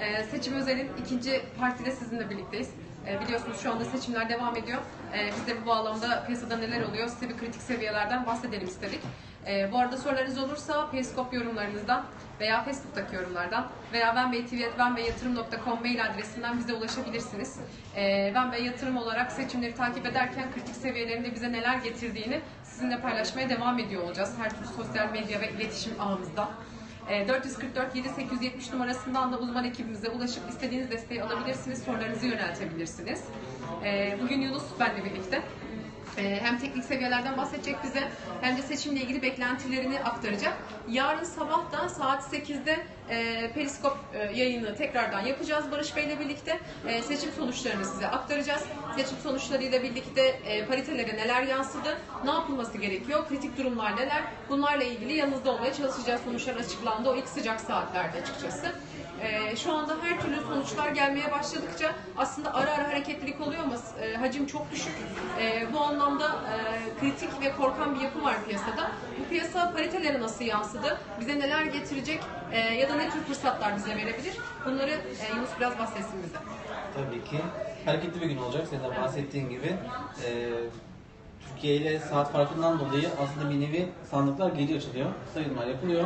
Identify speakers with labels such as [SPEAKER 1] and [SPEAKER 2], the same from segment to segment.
[SPEAKER 1] Ee, seçim özelin ikinci partide sizinle birlikteyiz. Ee, biliyorsunuz şu anda seçimler devam ediyor. Ee, biz de bu bağlamda piyasada neler oluyor size bir kritik seviyelerden bahsedelim istedik. Ee, bu arada sorularınız olursa Periskop yorumlarınızdan veya Facebook'taki yorumlardan veya venbeytv.venbeyyatırım.com mail adresinden bize ulaşabilirsiniz. Ee, Venbey Yatırım olarak seçimleri takip ederken kritik seviyelerinde bize neler getirdiğini sizinle paylaşmaya devam ediyor olacağız. Her türlü sosyal medya ve iletişim ağımızda. E, 444 7870 numarasından da uzman ekibimize ulaşıp istediğiniz desteği alabilirsiniz, sorularınızı yöneltebilirsiniz. E, Bugün Yunus benle birlikte. E, Hem teknik seviyelerden bahsedecek bize hem de seçimle ilgili beklentilerini aktaracak. Yarın sabah da saat 8'de e, Periskop e, yayını tekrardan yapacağız Barış Bey'le birlikte. E, Seçim sonuçlarını size aktaracağız. Seçim sonuçlarıyla birlikte paritelere neler yansıdı, ne yapılması gerekiyor, kritik durumlar neler, bunlarla ilgili yanınızda olmaya çalışacağız. Sonuçlar açıklandı o ilk sıcak saatlerde açıkçası. E, şu anda her türlü sonuçlar gelmeye başladıkça aslında ara ara hareketlilik oluyor ama e, hacim çok düşük. E, bu anlamda e, kritik ve korkan bir yapı var piyasada. Bu piyasa paritelere nasıl yansıdı, bize neler getirecek e, ya da ne tür fırsatlar bize verebilir? Bunları e, Yunus biraz bahsetsin bize.
[SPEAKER 2] Tabii ki. Hareketli bir gün olacak senin de bahsettiğin gibi. Ee, Türkiye ile saat farkından dolayı aslında bir nevi sandıklar geri açılıyor. Sayımlar yapılıyor.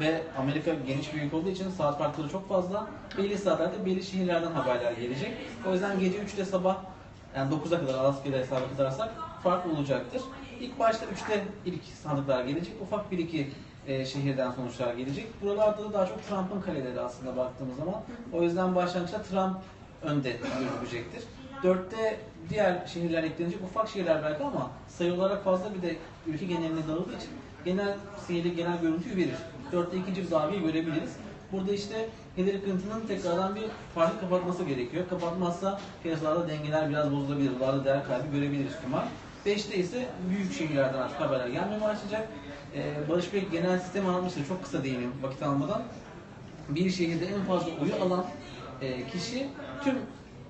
[SPEAKER 2] Ve Amerika geniş ülke olduğu için saat farkları çok fazla. Belli saatlerde belli şehirlerden haberler gelecek. O yüzden gece 3'te sabah yani 9'a kadar Alaska'da hesaba katarsak farklı olacaktır. İlk başta 3'te ilk sandıklar gelecek. Ufak bir iki e, şehirden sonuçlar gelecek. Buralarda da daha çok Trump'ın kaleleri aslında baktığımız zaman. O yüzden başlangıçta Trump önde görülecektir. Dörtte diğer şehirler eklenecek. Ufak şehirler belki ama sayı olarak fazla bir de ülke geneline dağıldığı için genel seyri, genel görüntüyü verir. Dörtte ikinci bir dalgayı görebiliriz. Burada işte Hillary Clinton'ın tekrardan bir farkı kapatması gerekiyor. Kapatmazsa piyasalarda dengeler biraz bozulabilir. Buralarda değer kaybı görebiliriz ihtimal. Beşte ise büyük şehirlerden artık haberler gelmeye başlayacak. Ee, Barış Bey genel sistemi anlatmıştı. Çok kısa değineyim vakit almadan. Bir şehirde en fazla oyu alan e, kişi tüm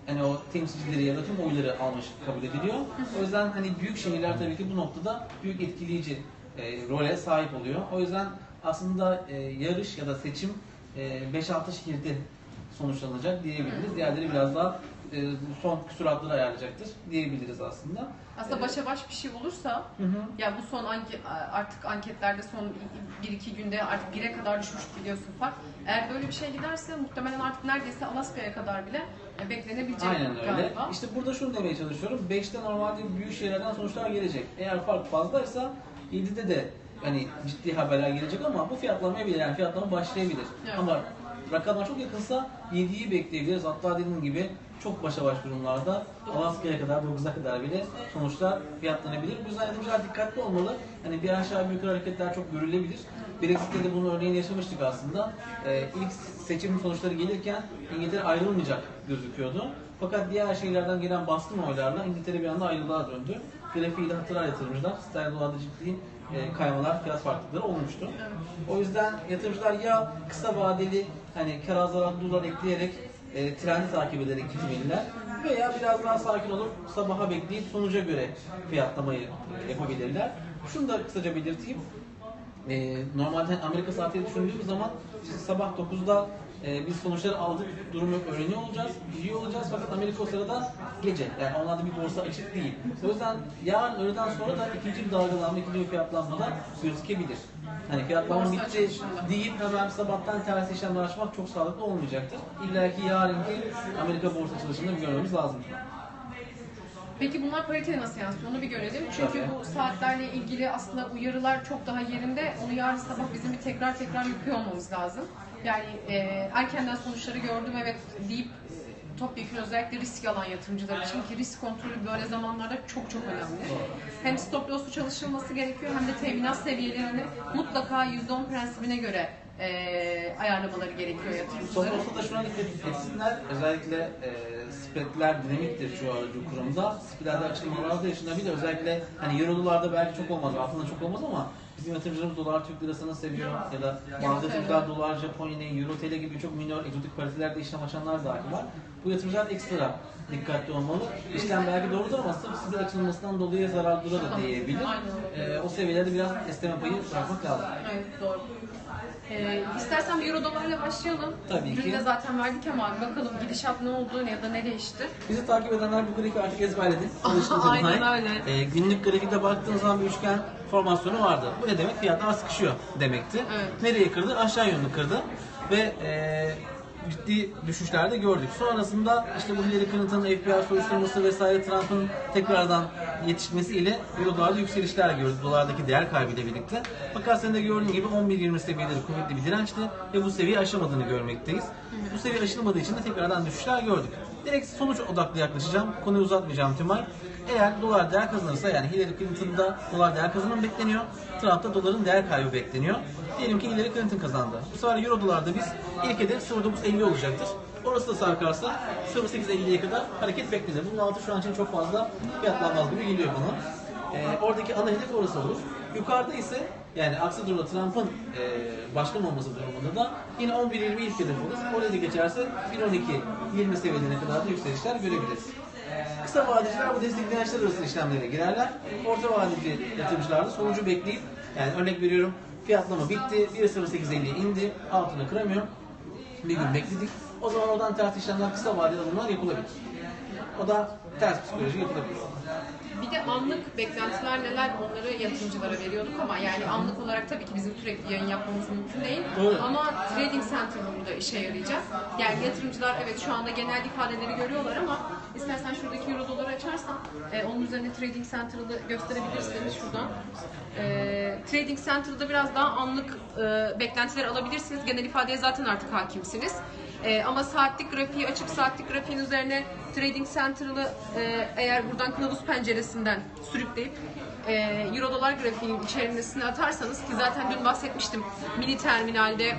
[SPEAKER 2] hani o temsilcileri ya da tüm oyları almış kabul ediliyor. O yüzden hani büyük şehirler tabii ki bu noktada büyük etkileyici e, role sahip oluyor. O yüzden aslında e, yarış ya da seçim e, 5-6 şehirde sonuçlanacak diyebiliriz. Diğerleri biraz daha e, son küsuratları ayarlayacaktır diyebiliriz aslında.
[SPEAKER 1] Aslında başa baş bir şey olursa
[SPEAKER 2] Hı hı.
[SPEAKER 1] ya bu son anke, artık anketlerde son 1-2 günde artık 1'e kadar düşmüş biliyorsun fark. Eğer böyle bir şey giderse muhtemelen artık neredeyse Alaska'ya kadar bile e, beklenebilecek
[SPEAKER 2] Aynen öyle.
[SPEAKER 1] galiba.
[SPEAKER 2] İşte burada şunu demeye çalışıyorum. 5'te normalde büyük şehirlerden sonuçlar gelecek. Eğer fark fazlaysa 7'de de hani ciddi haberler gelecek ama bu fiyatlamayabilir. Yani fiyatlama başlayabilir.
[SPEAKER 1] Evet.
[SPEAKER 2] Ama rakamlar çok yakınsa 7'yi bekleyebiliriz. Hatta dediğim gibi çok başa baş durumlarda Alaska'ya kadar 9'a kadar bile sonuçlar fiyatlanabilir. Bu yüzden yatırımcılar dikkatli olmalı. Hani bir aşağı bir yukarı hareketler çok görülebilir. Brexit'te de bunun örneğini yaşamıştık aslında. Ee, ilk seçim sonuçları gelirken İngiltere ayrılmayacak gözüküyordu. Fakat diğer şeylerden gelen baskın oylarla İngiltere bir anda ayrılığa döndü. Grafiğiyle hatırlar yatırımcılar. Sterlin dolarda ciddi e, kaymalar, fiyat farklılıkları olmuştu. O yüzden yatırımcılar ya kısa vadeli hani kar az zarar dolar ekleyerek e, trendi takip ederek gitmeliler veya biraz daha sakin olup sabaha bekleyip sonuca göre fiyatlamayı yapabilirler. Şunu da kısaca belirteyim. E, normalde Amerika saatiyle düşündüğümüz zaman sabah 9'da e, biz sonuçları aldık, durumu öğreniyor olacağız, biliyor olacağız fakat Amerika o sırada gece. Yani onlarda bir borsa açık değil. O yüzden yarın öğleden sonra da ikinci bir dalgalanma, ikinci bir fiyatlanma da gözükebilir. Hani fiyatlanma
[SPEAKER 1] Borsa
[SPEAKER 2] bitti deyip hemen sabahtan ters işlemler açmak çok sağlıklı olmayacaktır. İlla ki yarınki Amerika borsa açılışını bir görmemiz lazım.
[SPEAKER 1] Peki bunlar pariteye nasıl yansıyor onu bir görelim. Çünkü
[SPEAKER 2] Tabii.
[SPEAKER 1] bu saatlerle ilgili aslında uyarılar çok daha yerinde. Onu yarın sabah bizim bir tekrar tekrar yapıyor olmamız lazım. Yani e, erkenden sonuçları gördüm evet deyip topyekun özellikle risk alan yatırımcılar için ki risk kontrolü böyle zamanlarda çok çok önemli. Hem stop loss'u çalışılması gerekiyor hem de teminat seviyelerini mutlaka %10 prensibine göre e, ayarlamaları gerekiyor yatırımcıların.
[SPEAKER 2] Sonuçta da şuna dikkat etsinler. Özellikle e, spreadler dinamiktir şu aracı kurumda. Spreadler açılmalarda yaşanabilir. Özellikle hani euro belki çok olmaz, altında çok olmaz ama bizim yatırımcılarımız dolar Türk lirasını seviyor ya da bazı yatırımcılar dolar, Japon yeni, euro TL gibi çok minor egzotik paritelerde işlem açanlar dahi var. Bu yatırımcılar ekstra dikkatli olmalı. İşlem belki doğrudur ama sırf spread açılmasından dolayı zararlılara da değebilir.
[SPEAKER 1] Aynen öyle.
[SPEAKER 2] E, o seviyelerde biraz esneme payı bırakmak lazım.
[SPEAKER 1] Evet doğru. Ee, istersen bir euro dolarla başlayalım.
[SPEAKER 2] Tabii
[SPEAKER 1] Dün
[SPEAKER 2] ki.
[SPEAKER 1] de zaten verdik ama bakalım gidişat ne oldu ya da ne değişti.
[SPEAKER 2] Bizi takip edenler bu grafiği artık ezberledi. Alıştınız
[SPEAKER 1] Aynen
[SPEAKER 2] buna.
[SPEAKER 1] öyle.
[SPEAKER 2] Ee, günlük grafikte baktığınız zaman bir üçgen formasyonu vardı. Bu ne demek? Fiyatlar sıkışıyor demekti.
[SPEAKER 1] Evet.
[SPEAKER 2] Nereye kırdı? Aşağı yönlü kırdı. Ve e, ciddi düşüşler de gördük. Sonrasında işte bu Hillary Clinton'ın FBI soruşturması vesaire Trump'ın tekrardan yetişmesiyle Euro dolarda yükselişler gördük. Dolardaki değer kaybıyla birlikte. Fakat senin de gördüğün gibi 11-20 seviyeleri kuvvetli bir dirençti ve bu seviyeyi aşamadığını görmekteyiz. Bu seviye aşılmadığı için de tekrardan düşüşler gördük. Direkt sonuç odaklı yaklaşacağım. Konuyu uzatmayacağım Timar. Eğer dolar değer kazanırsa yani Hillary Clinton'da dolar değer kazanımı bekleniyor. Trump'ta doların değer kaybı bekleniyor. Diyelim ki Hillary Clinton kazandı. Bu sefer Euro dolarda biz ilk hedef 0.950 olacaktır. Orası da sarkarsa 0.850'ye kadar hareket beklenir. Bunun altı şu an için çok fazla fiyatlanmaz gibi geliyor bana. Ee, oradaki ana hedef orası olur. Yukarıda ise yani aksi durumda Trump'ın e, başkan olması durumunda da yine 11-20 ilk hedef olur. Oraya da geçerse 1.12-20 seviyelerine kadar da yükselişler görebiliriz. Kısa vadeciler bu destek dirençler arası işlemlere girerler. Orta vadeci yatırımcılar da sonucu bekleyip yani örnek veriyorum fiyatlama bitti 1.0850'ye indi altına kıramıyor. Bir gün bekledik. O zaman oradan ters işlemler kısa vadeli alımlar yapılabilir. O da ters psikoloji yapılabilir.
[SPEAKER 1] Bir de anlık beklentiler neler onları yatırımcılara veriyorduk ama yani anlık olarak tabii ki bizim sürekli yayın yapmamız mümkün değil.
[SPEAKER 2] Doğru.
[SPEAKER 1] Ama Trading Center burada işe yarayacak. Yani yatırımcılar evet şu anda genel ifadeleri görüyorlar ama istersen şuradaki euro doları açarsan e, onun üzerine Trading Center'ı gösterebilirsiniz şuradan. E, Trading Center'da biraz daha anlık e, beklentiler alabilirsiniz. Genel ifadeye zaten artık hakimsiniz. E, ama saatlik grafiği açıp saatlik grafiğin üzerine Trading Center'ı e, eğer buradan kılavuz penceresinden sürükleyip e, Euro dolar grafiğinin içerisine atarsanız ki zaten dün bahsetmiştim mini terminalde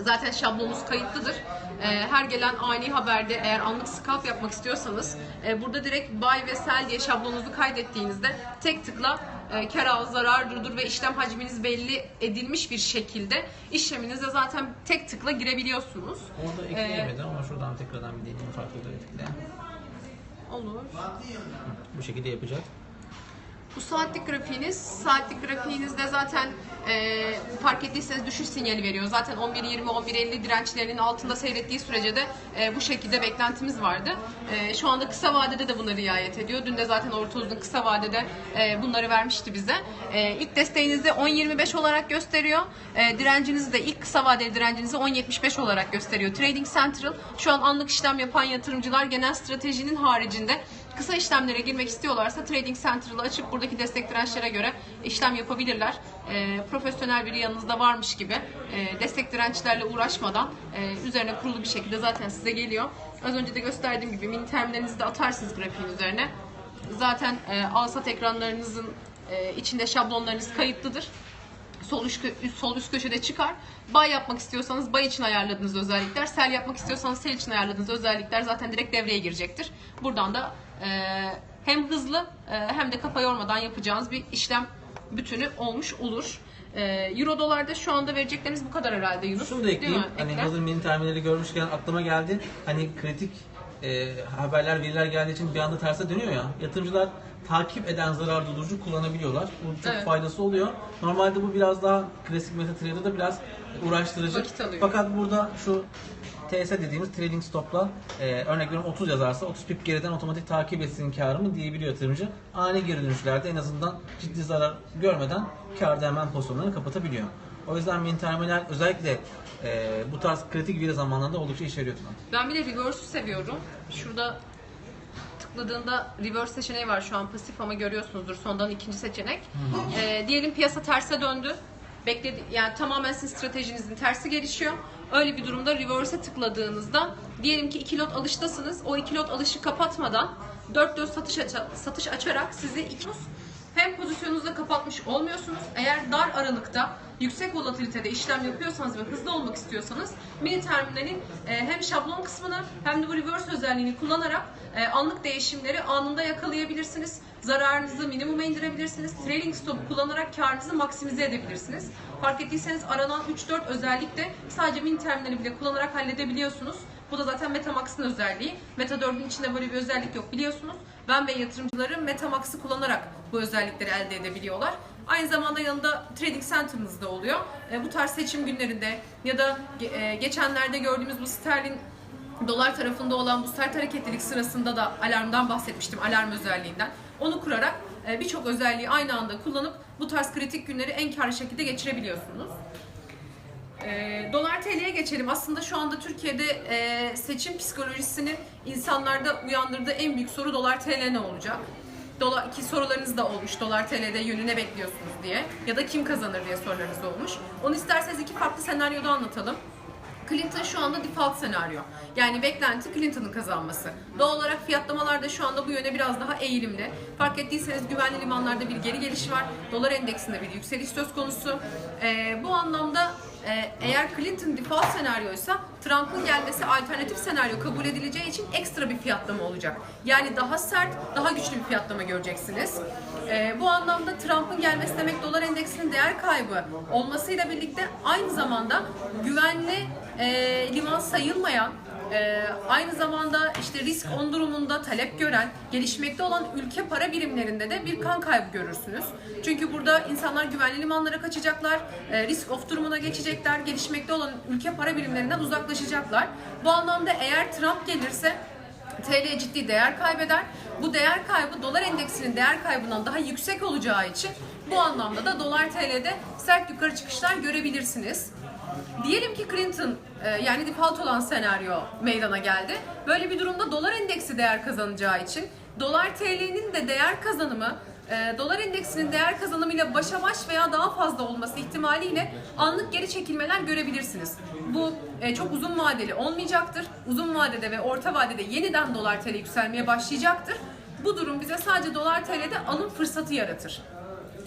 [SPEAKER 1] zaten şablonunuz kayıtlıdır. E, her gelen ani haberde eğer anlık scalp yapmak istiyorsanız e, burada direkt buy ve sell diye şablonunuzu kaydettiğinizde tek tıkla e, kar zarar durdur ve işlem hacminiz belli edilmiş bir şekilde işleminize zaten tek tıkla girebiliyorsunuz.
[SPEAKER 2] Orada ekleyemedi ama şuradan tekrardan bir deneyim farklı grafikle.
[SPEAKER 1] Olur.
[SPEAKER 2] Bu şekilde yapacak.
[SPEAKER 1] Bu saatlik grafiğiniz, saatlik grafiğinizde zaten e, fark ettiyseniz düşüş sinyali veriyor. Zaten 11.20, 11.50 dirençlerinin altında seyrettiği sürece de e, bu şekilde beklentimiz vardı. E, şu anda kısa vadede de buna riayet ediyor. Dün de zaten orta uzun kısa vadede e, bunları vermişti bize. E, ilk desteğinizi 10.25 olarak gösteriyor. E, direncinizi de ilk kısa vadeli direncinizi 10.75 olarak gösteriyor. Trading Central şu an anlık işlem yapan yatırımcılar genel stratejinin haricinde kısa işlemlere girmek istiyorlarsa Trading Central'ı açıp buradaki destek dirençlere göre işlem yapabilirler. Ee, profesyonel biri yanınızda varmış gibi e, destek dirençlerle uğraşmadan e, üzerine kurulu bir şekilde zaten size geliyor. Az önce de gösterdiğim gibi mini terminalinizi de atarsınız grafiğin üzerine. Zaten e, alsat ekranlarınızın e, içinde şablonlarınız kayıtlıdır sol üst, sol üst köşede çıkar. Buy yapmak istiyorsanız buy için ayarladığınız özellikler, sell yapmak istiyorsanız sell için ayarladığınız özellikler zaten direkt devreye girecektir. Buradan da e, hem hızlı e, hem de kafa yormadan yapacağınız bir işlem bütünü olmuş olur. E, Euro dolarda şu anda verecekleriniz bu kadar herhalde Yunus.
[SPEAKER 2] Şunu da ekleyeyim. Hani hazır mini terminali görmüşken aklıma geldi. Hani kritik e, haberler, veriler geldiği için bir anda terse dönüyor ya. Yatırımcılar takip eden zarar durdurucu kullanabiliyorlar. Bu çok
[SPEAKER 1] Evet.
[SPEAKER 2] faydası oluyor. Normalde bu biraz daha klasik MetaTrader'da biraz uğraştırıcı.
[SPEAKER 1] Vakit alıyor.
[SPEAKER 2] Fakat burada şu TS dediğimiz trading stopla e, örnek veriyorum 30 yazarsa 30 pip geriden otomatik takip etsin karımı diyebiliyor yatırımcı. Ani geri dönüşlerde en azından ciddi zarar görmeden karda hemen pozisyonlarını kapatabiliyor. O yüzden terminal özellikle e, bu tarz kritik veri zamanlarında oldukça işe yarıyor. Tuna.
[SPEAKER 1] Ben bir de reverse'ü seviyorum. Şurada tıkladığında reverse seçeneği var şu an pasif ama görüyorsunuzdur sondan ikinci seçenek. Ee, diyelim piyasa terse döndü. Bekledi yani tamamen sizin stratejinizin tersi gelişiyor. Öyle bir durumda reverse'e tıkladığınızda diyelim ki 2 lot alıştasınız. O 2 lot alışı kapatmadan 4 lot satış aça- satış açarak sizi iki hem pozisyonunuzu kapatmış olmuyorsunuz. Eğer dar aralıkta yüksek volatilitede işlem yapıyorsanız ve hızlı olmak istiyorsanız mini terminalin e, hem şablon kısmını hem de bu reverse özelliğini kullanarak e, anlık değişimleri anında yakalayabilirsiniz. Zararınızı minimuma indirebilirsiniz. Trailing stop kullanarak karınızı maksimize edebilirsiniz. Fark ettiyseniz aranan 3-4 özellik de sadece mini terminali bile kullanarak halledebiliyorsunuz. Bu da zaten Metamax'ın özelliği. Meta 4'ün içinde böyle bir özellik yok biliyorsunuz. Ben ve yatırımcıları Metamax'ı kullanarak bu özellikleri elde edebiliyorlar. Aynı zamanda yanında trading center'ınız da oluyor. E, bu tarz seçim günlerinde ya da e, geçenlerde gördüğümüz bu sterlin dolar tarafında olan bu sert hareketlilik sırasında da alarmdan bahsetmiştim, alarm özelliğinden. Onu kurarak e, birçok özelliği aynı anda kullanıp bu tarz kritik günleri en karlı şekilde geçirebiliyorsunuz. E, dolar TL'ye geçelim. Aslında şu anda Türkiye'de e, seçim psikolojisinin insanlarda uyandırdığı en büyük soru dolar TL ne olacak? Dolar, iki sorularınız da olmuş. Dolar TL'de yönü ne bekliyorsunuz diye. Ya da kim kazanır diye sorularınız olmuş. Onu isterseniz iki farklı senaryoda anlatalım. Clinton şu anda default senaryo. Yani beklenti Clinton'ın kazanması. Doğal olarak fiyatlamalar da şu anda bu yöne biraz daha eğilimli. Fark ettiyseniz güvenli limanlarda bir geri geliş var. Dolar endeksinde bir yükseliş söz konusu. Ee, bu anlamda e, eğer Clinton default senaryoysa Trump'ın gelmesi alternatif senaryo kabul edileceği için ekstra bir fiyatlama olacak. Yani daha sert, daha güçlü bir fiyatlama göreceksiniz. Ee, bu anlamda Trump'ın gelmesi demek dolar endeksinin değer kaybı olmasıyla birlikte aynı zamanda güvenli e, liman sayılmayan ee, aynı zamanda işte risk on durumunda talep gören, gelişmekte olan ülke para birimlerinde de bir kan kaybı görürsünüz. Çünkü burada insanlar güvenli limanlara kaçacaklar, e, risk off durumuna geçecekler, gelişmekte olan ülke para birimlerinden uzaklaşacaklar. Bu anlamda eğer Trump gelirse TL ciddi değer kaybeder. Bu değer kaybı dolar endeksinin değer kaybından daha yüksek olacağı için bu anlamda da dolar TL'de sert yukarı çıkışlar görebilirsiniz. Diyelim ki Clinton e, yani default olan senaryo meydana geldi. Böyle bir durumda dolar endeksi değer kazanacağı için dolar TL'nin de değer kazanımı e, dolar endeksinin değer kazanımıyla başa baş veya daha fazla olması ihtimaliyle anlık geri çekilmeler görebilirsiniz. Bu e, çok uzun vadeli olmayacaktır. Uzun vadede ve orta vadede yeniden dolar TL yükselmeye başlayacaktır. Bu durum bize sadece dolar TL'de alım fırsatı yaratır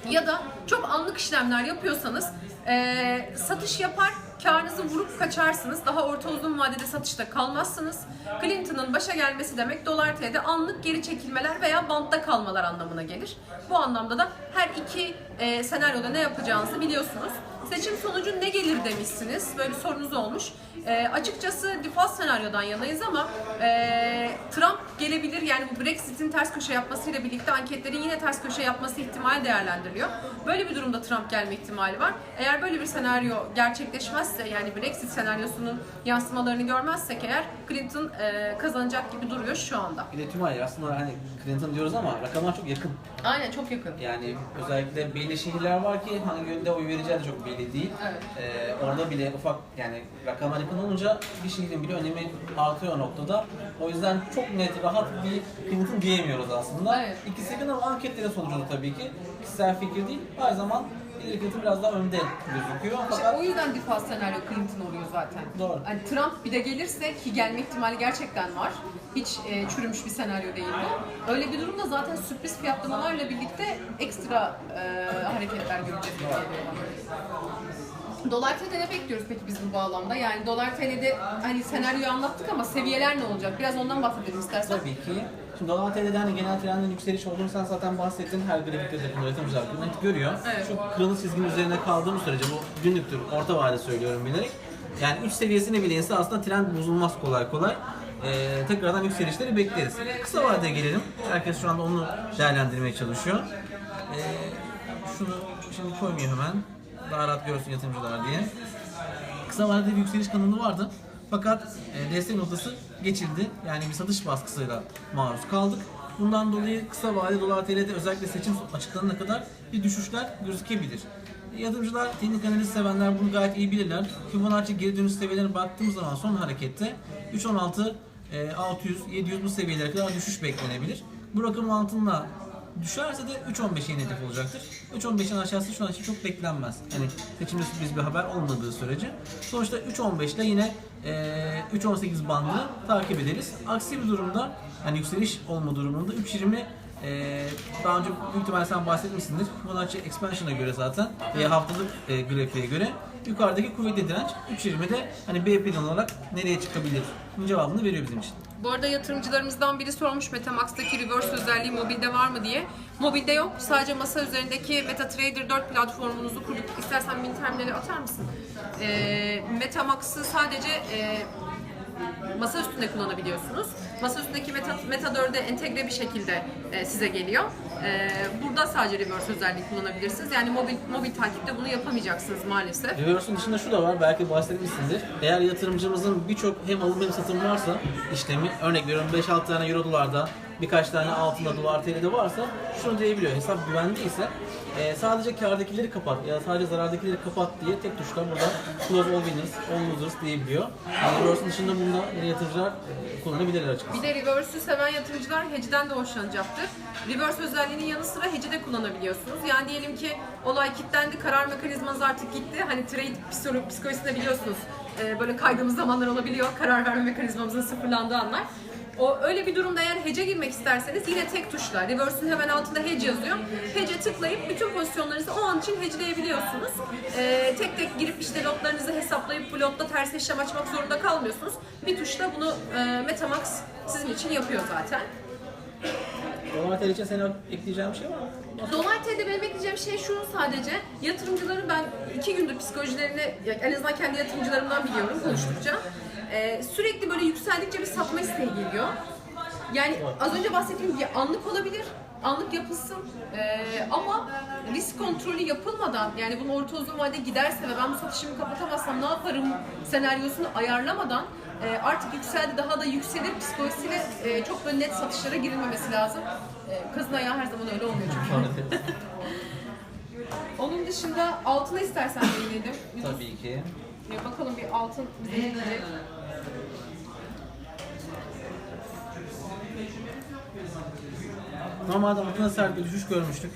[SPEAKER 1] ya da çok anlık işlemler yapıyorsanız eee, satış yapar karınızı vurup kaçarsınız. Daha orta uzun vadede satışta kalmazsınız. Clinton'ın başa gelmesi demek dolar TL'de anlık geri çekilmeler veya bantta kalmalar anlamına gelir. Bu anlamda da her iki eee, senaryoda ne yapacağınızı biliyorsunuz. Seçim sonucu ne gelir demişsiniz. Böyle bir sorunuz olmuş. Eee, açıkçası default senaryodan yanayız ama eee, Trump gelebilir. Yani bu Brexit'in ters köşe yapmasıyla birlikte anketlerin yine ters köşe yapması ihtimali değerlendiriliyor. Böyle bir durumda Trump gelme ihtimali var. Eğer böyle bir senaryo gerçekleşmezse yani Brexit senaryosunun yansımalarını görmezsek eğer Clinton eee, kazanacak gibi duruyor şu anda.
[SPEAKER 2] Bir de tüm hayır aslında hani Clinton diyoruz ama rakamlar çok yakın.
[SPEAKER 1] Aynen çok yakın.
[SPEAKER 2] Yani özellikle belli şehirler var ki hangi yönde oy vereceği de çok belli değil.
[SPEAKER 1] Evet.
[SPEAKER 2] Ee, orada bile ufak yani rakamlar yakın olunca bir şehrin bile önemi artıyor noktada. O yüzden çok net, rahat bir Clinton diyemiyoruz aslında.
[SPEAKER 1] Evet.
[SPEAKER 2] İkisi ama anketlerin sonucunda tabii ki. Kişisel fikir değil. Her zaman Clinton biraz daha önde gözüküyor.
[SPEAKER 1] İşte
[SPEAKER 2] Fakat
[SPEAKER 1] o yüzden default senaryo Clinton oluyor zaten.
[SPEAKER 2] Doğru.
[SPEAKER 1] Hani Trump bir de gelirse ki gelme ihtimali gerçekten var. Hiç e, çürümüş bir senaryo değil bu. Öyle bir durumda zaten sürpriz fiyatlamalarla birlikte ekstra e, hareketler göreceğiz. diye düşünüyorum. Dolar TL'de ne bekliyoruz peki biz bu bağlamda? Yani dolar TL'de hani senaryoyu anlattık ama seviyeler ne olacak? Biraz ondan bahsedelim istersen.
[SPEAKER 2] Tabii ki. Şimdi dolar TL'de hani genel trendin yükseliş olduğunu sen zaten bahsettin. Her grafikte de bunu yatırımcılar bunu net görüyor.
[SPEAKER 1] Evet.
[SPEAKER 2] Şu kırmızı çizginin üzerine kaldığımız sürece bu günlüktür, orta vade söylüyorum bilerek. Yani 3 seviyesine bile inse aslında trend bozulmaz kolay kolay. Ee, tekrardan yükselişleri bekleriz. Kısa vadeye gelelim. Herkes şu anda onu değerlendirmeye çalışıyor. Ee, şunu şimdi koymuyor hemen. Daha rahat görsün yatırımcılar diye. Kısa vadede bir yükseliş kanalı vardı. Fakat e, destek noktası geçildi. Yani bir satış baskısıyla maruz kaldık. Bundan dolayı kısa vade dolar TL'de özellikle seçim açıklanana kadar bir düşüşler gözükebilir. Yatırımcılar, teknik analiz sevenler bunu gayet iyi bilirler. Fibonacci geri dönüş seviyelerine baktığımız zaman son harekette 3.16, e, 600, 700 bu seviyelere kadar düşüş beklenebilir. Bu rakamın altında Düşerse de 3.15'e yeni hedef olacaktır. 3.15'in aşağısı şu an için çok beklenmez. Yani seçimde sürpriz bir haber olmadığı sürece. Sonuçta 3.15 ile yine e, 3.18 bandını takip ederiz. Aksi bir durumda hani yükseliş olma durumunda 3.20 e, daha önce büyük ihtimalle sen bahsetmişsindir. Fibonacci Expansion'a göre zaten veya haftalık e, grafiğe göre yukarıdaki kuvvetli direnç 3.20'de hani B plan olarak nereye çıkabilir? Bunun cevabını veriyor bizim için.
[SPEAKER 1] Bu arada yatırımcılarımızdan biri sormuş Metamax'taki reverse özelliği mobilde var mı diye. Mobilde yok. Sadece masa üzerindeki MetaTrader 4 platformunuzu kurduk. İstersen bin terminali atar mısın? Ee, Metamax'ı sadece e, masaüstü üstünde kullanabiliyorsunuz. Masa üstündeki Meta, Meta 4'e entegre bir şekilde e, size geliyor. E, burada sadece reverse özelliği kullanabilirsiniz. Yani mobil mobil takipte bunu yapamayacaksınız maalesef.
[SPEAKER 2] Reverse'ün dışında şu da var, belki bahsetmişsinizdir. Eğer yatırımcımızın birçok hem alım hem satım varsa işlemi, örnek veriyorum 5-6 tane euro dolarda, birkaç tane altında dolar TL'de varsa şunu diyebiliyor. Hesap güvenliyse e, sadece kardakileri kapat ya sadece zarardakileri kapat diye tek tuşla burada close all winners, all losers diyebiliyor. Yani reverse'ün dışında bunda yatırımcılar e, kullanabilirler açıkçası.
[SPEAKER 1] Bir de reverse'ü seven yatırımcılar hedge'den de hoşlanacaktır. Reverse özelliğinin yanı sıra hedge'i de kullanabiliyorsunuz. Yani diyelim ki olay kilitlendi, karar mekanizmanız artık gitti. Hani trade psikolo- psikolojisinde biliyorsunuz e, böyle kaydığımız zamanlar olabiliyor. Karar verme mekanizmamızın sıfırlandığı anlar. O öyle bir durumda eğer hedge'e girmek isterseniz yine tek tuşla reverse'ün hemen altında hedge yazıyor. Hedge'e tıklayıp bütün pozisyonlarınızı o an için hedge'leyebiliyorsunuz. E, tek tek girip işte lotlarınızı hesaplayıp bu lotta ters işlem açmak zorunda kalmıyorsunuz. Bir tuşla bunu e, Metamax sizin için yapıyor zaten.
[SPEAKER 2] Dolar TL için senin ekleyeceğin bir şey var mı?
[SPEAKER 1] Dolar TL'de benim ekleyeceğim şey şu sadece yatırımcıları ben iki gündür psikolojilerini en azından kendi yatırımcılarımdan biliyorum konuştukça. Ee, sürekli böyle yükseldikçe bir satma isteği geliyor. Yani az önce bahsettiğim gibi anlık olabilir, anlık yapılsın Ee, ama risk kontrolü yapılmadan yani bunu orta uzun vadede giderse ve ben bu satışımı kapatamazsam ne yaparım senaryosunu ayarlamadan e, artık yükseldi daha da yükselir psikolojisiyle e, çok böyle net satışlara girilmemesi lazım. E, kazın ayağı her zaman öyle olmuyor çünkü. Onun dışında altına istersen değinelim.
[SPEAKER 2] Tabii ki.
[SPEAKER 1] Ya bakalım bir altın bize ne diyecek.
[SPEAKER 2] Normalde altına sert bir düşüş görmüştük.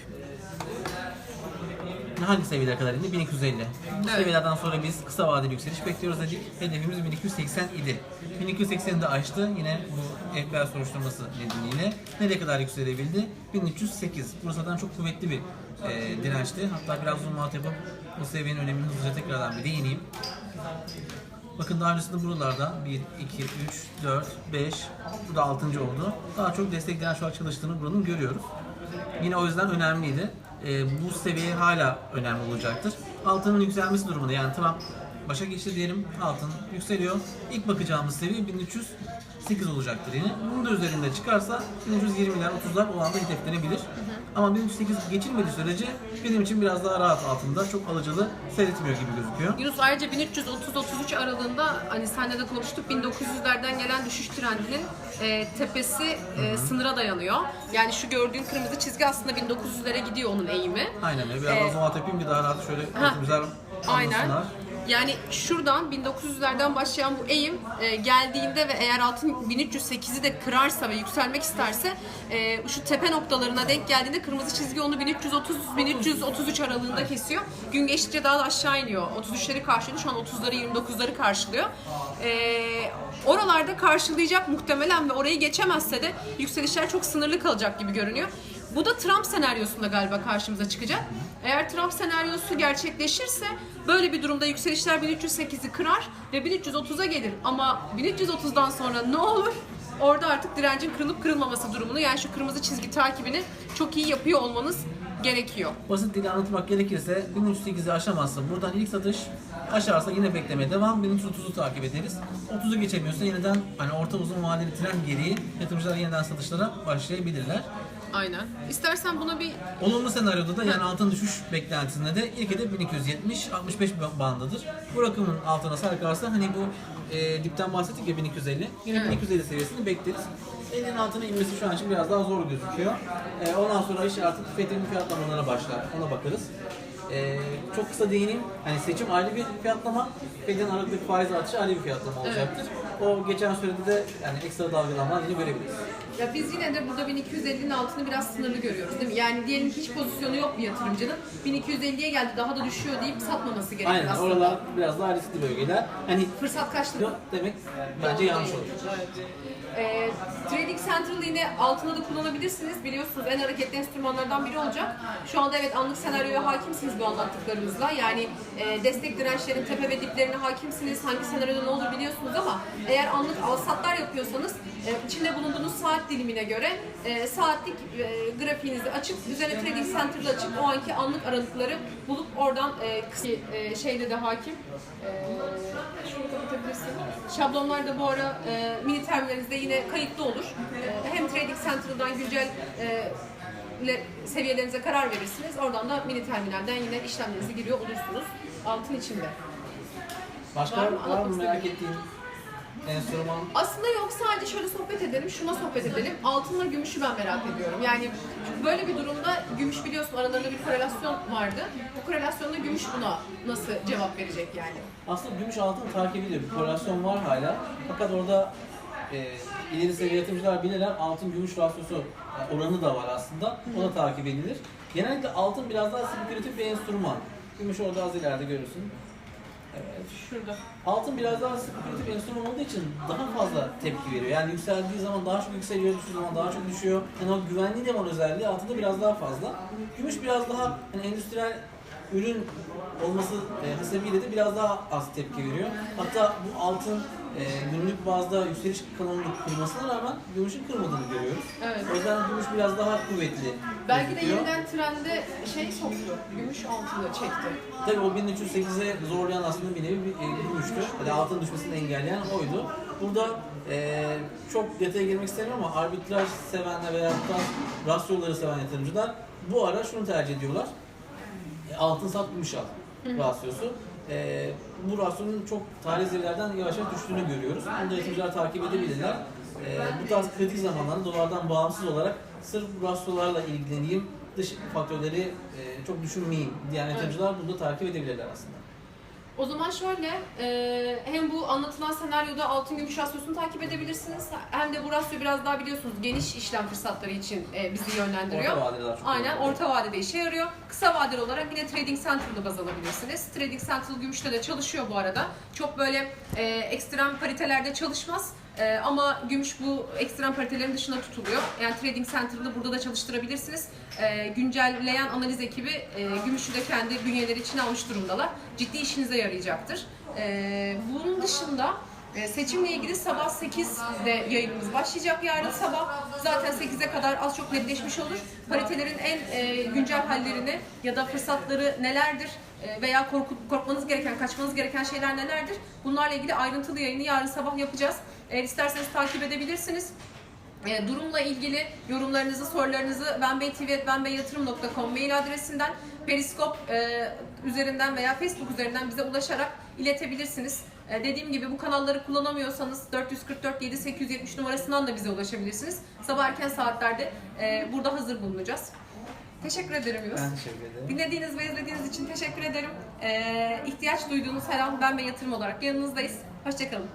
[SPEAKER 2] Hangi seviyelere kadar indi? 1250. Bu
[SPEAKER 1] Evet.
[SPEAKER 2] seviyelerden sonra biz kısa vadeli yükseliş bekliyoruz dedik. Hedefimiz 1280 idi. 1280'i de aştı. Yine bu FBI soruşturması nedeniyle. Nereye kadar yükselebildi? 1308. Burası zaten çok kuvvetli bir e, dirençti. Hatta biraz zoom out yapıp bu seviyenin önemini hızlıca tekrardan bir değineyim. Bakın daha öncesinde buralarda 1, 2, 3, 4, 5, bu da 6. oldu. Daha çok destek direnç olarak çalıştığını buranın görüyoruz. Yine o yüzden önemliydi. Ee, bu seviye hala önemli olacaktır. Altının yükselmesi durumunda yani Trump başa geçti diyelim altın yükseliyor. İlk bakacağımız seviye 1308 olacaktır yine. Bunun da üzerinde çıkarsa 1320'ler 30'lar o anda hedeflenebilir. Ama 1308 geçilmediği sürece benim için biraz daha rahat altında çok alıcılı seyretmiyor gibi gözüküyor.
[SPEAKER 1] Yunus ayrıca 1330-33 aralığında hani senle de konuştuk 1900'lerden gelen düşüş trendinin e, tepesi e, sınıra dayanıyor. Yani şu gördüğün kırmızı çizgi aslında 1900'lere gidiyor onun eğimi.
[SPEAKER 2] Aynen öyle. Biraz
[SPEAKER 1] Ee,
[SPEAKER 2] daha zoom out yapayım bir daha rahat şöyle güzel
[SPEAKER 1] Aynen.
[SPEAKER 2] anlasınlar.
[SPEAKER 1] Yani şuradan 1900'lerden başlayan bu eğim e, geldiğinde ve eğer altın 1308'i de kırarsa ve yükselmek isterse e, şu tepe noktalarına denk geldiğinde kırmızı çizgi onu 1330-1333 aralığında kesiyor. Gün geçtikçe daha da aşağı iniyor. 33'leri karşılıyor. Şu an 30'ları 29'ları karşılıyor. E, oralarda karşılayacak muhtemelen ve orayı geçemezse de yükselişler çok sınırlı kalacak gibi görünüyor. Bu da Trump senaryosunda galiba karşımıza çıkacak. Eğer Trump senaryosu gerçekleşirse böyle bir durumda yükselişler 1308'i kırar ve 1330'a gelir. Ama 1330'dan sonra ne olur? Orada artık direncin kırılıp kırılmaması durumunu yani şu kırmızı çizgi takibini çok iyi yapıyor olmanız gerekiyor.
[SPEAKER 2] Basit dili anlatmak gerekirse 1308'i aşamazsa buradan ilk satış aşarsa yine beklemeye devam 1330'u takip ederiz. 30'u geçemiyorsa yeniden hani orta uzun vadeli trend gereği yatırımcılar yeniden satışlara başlayabilirler.
[SPEAKER 1] Aynen. İstersen buna bir
[SPEAKER 2] Olumlu senaryoda da yani altın düşüş beklentisinde de ilk hedef 1270-65 bandıdır. Bu rakamın altına sarkarsa hani bu e, dipten bahsettik ya 1250. Yine
[SPEAKER 1] Evet.
[SPEAKER 2] 1250 seviyesini bekleriz. Elinin altına inmesi şu an için biraz daha zor gözüküyor. E, ondan sonra iş artık FED'in fiyatlamalarına başlar. Ona bakarız. E, çok kısa değineyim. Hani seçim ayrı bir fiyatlama. FED'in aralıktaki faiz artışı ayrı bir fiyatlama olacaktır. O geçen sürede de yani ekstra dalgalanmalar yine görebiliriz.
[SPEAKER 1] Ya biz yine de burada 1250'nin altını biraz sınırlı görüyoruz değil mi? Yani diyelim ki hiç pozisyonu yok bir yatırımcının. 1250'ye geldi daha da düşüyor deyip satmaması gerekir
[SPEAKER 2] Aynen
[SPEAKER 1] aslında.
[SPEAKER 2] oralar biraz daha riskli bölgeler. Hani
[SPEAKER 1] Fırsat kaçtı.
[SPEAKER 2] yok demek bence yanlış olur.
[SPEAKER 1] Ee, Trading Central yine altına da kullanabilirsiniz. Biliyorsunuz en hareketli enstrümanlardan biri olacak. Şu anda evet anlık senaryoya hakimsiniz bu anlattıklarımızla. Yani e, destek dirençlerin tepe ve diplerine hakimsiniz. Hangi senaryoda ne olur biliyorsunuz ama Eğer anlık alsatlar yapıyorsanız e, içinde bulunduğunuz saat dilimine göre e, saatlik e, grafiğinizi açıp üzerine Trading Center'da açıp o anki anlık aralıkları bulup oradan e, kısa- e, şeyde de hakim e, şunu kapatabilirsin. Şablonlar da bu ara e, mini terminalinizde yine kayıtlı olur. E, hem Trading Center'dan güncel e, le- seviyelerinize karar verirsiniz. Oradan da mini terminalden yine işlemlerinizi giriyor olursunuz. Altın içinde.
[SPEAKER 2] Başka
[SPEAKER 1] Var
[SPEAKER 2] var
[SPEAKER 1] mı?
[SPEAKER 2] mı,
[SPEAKER 1] Anlatmak
[SPEAKER 2] merak ettiğin enstrüman?
[SPEAKER 1] Aslında yok sadece şöyle sohbet edelim, şuna sohbet edelim. Altınla gümüşü ben merak ediyorum. Yani böyle bir durumda gümüş biliyorsun aralarında bir korelasyon vardı. Bu korelasyonda gümüş buna nasıl cevap verecek yani?
[SPEAKER 2] Aslında gümüş altın takip ediyor. Bir korelasyon var hala. Fakat orada e, ileri seviye yatırımcılar bilirler altın gümüş rasyosu yani oranı da var aslında. O da takip edilir. Genellikle altın biraz daha spekülatif bir enstrüman. Gümüş orada az ileride görürsün. Evet.
[SPEAKER 1] Şurada.
[SPEAKER 2] Altın biraz daha spekülatif enstrüman olduğu için daha fazla tepki veriyor. Yani yükseldiği zaman daha çok yükseliyor, düştüğü zaman daha çok düşüyor. Yani o güvenli liman özelliği altında biraz daha fazla. Gümüş biraz daha hani endüstriyel ürün olması e, hasebiyle de biraz daha az tepki veriyor. Hatta bu altın e, günlük bazda yükseliş kanalını kırmasına rağmen gümüşün kırmadığını görüyoruz.
[SPEAKER 1] Evet.
[SPEAKER 2] O yüzden gümüş biraz daha kuvvetli.
[SPEAKER 1] Belki de
[SPEAKER 2] gözüküyor.
[SPEAKER 1] yeniden trende şey soktu. Gümüş altını çekti.
[SPEAKER 2] Tabii o 1308'e zorlayan aslında bir nevi bir e, gümüştü. Yani altın düşmesini engelleyen oydu. Burada e, çok detaya girmek istemiyorum ama arbitraj sevenler veya da rasyoları seven yatırımcılar bu ara şunu tercih ediyorlar. Altın sat gümüş al rasyosu. E, bu rasyonun çok tarihi zirvelerden yavaş yavaş düştüğünü görüyoruz. Bunu da yatırımcılar takip edebilirler. E, bu tarz kritik zamanlarda dolardan bağımsız olarak sırf bu rasyolarla ilgileneyim, dış faktörleri e, çok düşünmeyeyim diyen yatırımcılar bunu da takip edebilirler aslında.
[SPEAKER 1] O zaman şöyle, e, hem bu anlatılan senaryoda altın gümüş rasyosunu takip edebilirsiniz. Hem de bu rasyo biraz daha biliyorsunuz geniş işlem fırsatları için e, bizi yönlendiriyor.
[SPEAKER 2] Orta vadeli daha çok
[SPEAKER 1] Aynen,
[SPEAKER 2] kullanılıyor.
[SPEAKER 1] orta vadede işe yarıyor. Kısa vadeli olarak yine Trading Central'da baz alabilirsiniz. Trading Central gümüşte de çalışıyor bu arada. Çok böyle e, ekstrem paritelerde çalışmaz. E, ama gümüş bu ekstrem paritelerin dışına tutuluyor. Yani Trading Central'da burada da çalıştırabilirsiniz. E, güncelleyen analiz ekibi e, gümüşü de kendi bünyeleri içine almış durumdalar. Ciddi işinize yarayacaktır. E, bunun dışında e, Seçimle ilgili sabah 8'de yayınımız başlayacak yarın sabah. Zaten 8'e kadar az çok netleşmiş olur. Paritelerin en e, güncel hallerini ya da fırsatları nelerdir e, veya korkmanız gereken, kaçmanız gereken şeyler nelerdir? Bunlarla ilgili ayrıntılı yayını yarın sabah yapacağız. Eğer isterseniz takip edebilirsiniz. E, durumla ilgili yorumlarınızı, sorularınızı benbeytv.benbeyyatırım.com mail adresinden Periskop e, üzerinden veya Facebook üzerinden bize ulaşarak iletebilirsiniz. E, dediğim gibi bu kanalları kullanamıyorsanız 444 7870 numarasından da bize ulaşabilirsiniz. Sabah erken saatlerde e, burada hazır bulunacağız. Teşekkür ederim Yunus.
[SPEAKER 2] Ben teşekkür ederim.
[SPEAKER 1] Dinlediğiniz ve izlediğiniz için teşekkür ederim. E, ihtiyaç duyduğunuz her an ben ve yatırım olarak yanınızdayız. Hoşçakalın.